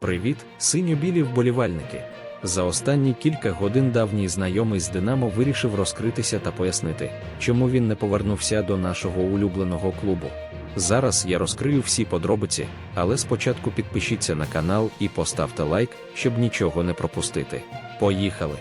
Привіт, синьо-білі вболівальники. За останні кілька годин давній знайомий з Динамо вирішив розкритися та пояснити, чому він не повернувся до нашого улюбленого клубу. Зараз я розкрию всі подробиці, але спочатку підпишіться на канал і поставте лайк, щоб нічого не пропустити. Поїхали!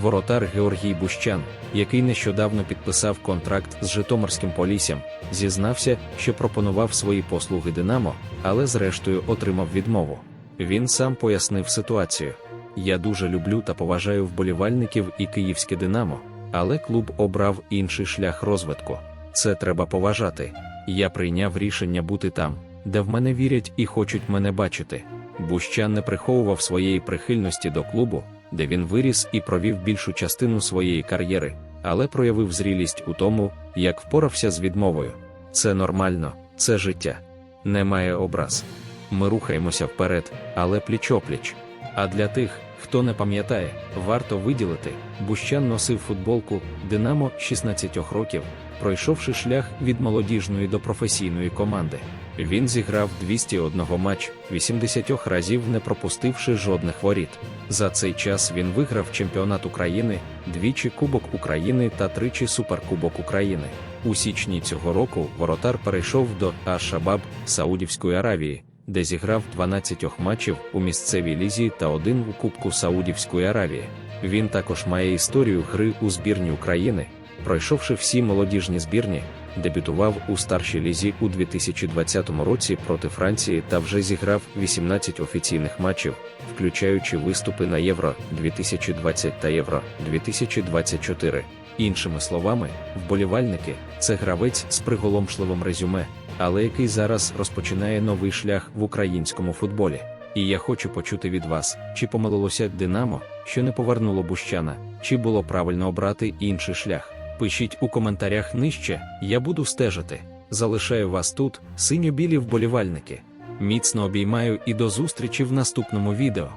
Воротар Георгій Бущан, який нещодавно підписав контракт з Житомирським Поліссям, зізнався, що пропонував свої послуги Динамо, але зрештою отримав відмову. Він сам пояснив ситуацію. Я дуже люблю та поважаю вболівальників і київське Динамо, але клуб обрав інший шлях розвитку. Це треба поважати. Я прийняв рішення бути там, де в мене вірять і хочуть мене бачити. Бущан не приховував своєї прихильності до клубу, де він виріс і провів більшу частину своєї кар'єри, але проявив зрілість у тому, як впорався з відмовою. Це нормально, це життя. Немає образ. Ми рухаємося вперед, але пліч-опліч. А для тих, хто не пам'ятає, варто виділити, Бущан носив футболку Динамо 16 років, пройшовши шлях від молодіжної до професійної команди. Він зіграв 201 матч, 80 разів не пропустивши жодних воріт. За цей час він виграв чемпіонат України, двічі Кубок України та тричі Суперкубок України. У січні цього року воротар перейшов до Аш-Шабаб Саудівської Аравії, де зіграв 12 матчів у місцевій лізі та один у Кубку Саудівської Аравії. Він також має історію гри у збірні України, пройшовши всі молодіжні збірні, дебютував у старшій лізі у 2020 році проти Франції та вже зіграв 18 офіційних матчів, включаючи виступи на Євро 2020 та Євро 2024. Іншими словами, вболівальники це гравець з приголомшливим резюме, але який зараз розпочинає новий шлях в українському футболі. І я хочу почути від вас, чи помилилося Динамо, що не повернуло Бущана, чи було правильно обрати інший шлях. Пишіть у коментарях нижче, я буду стежити. Залишаю вас тут, синьо-білі вболівальники. Міцно обіймаю і до зустрічі в наступному відео.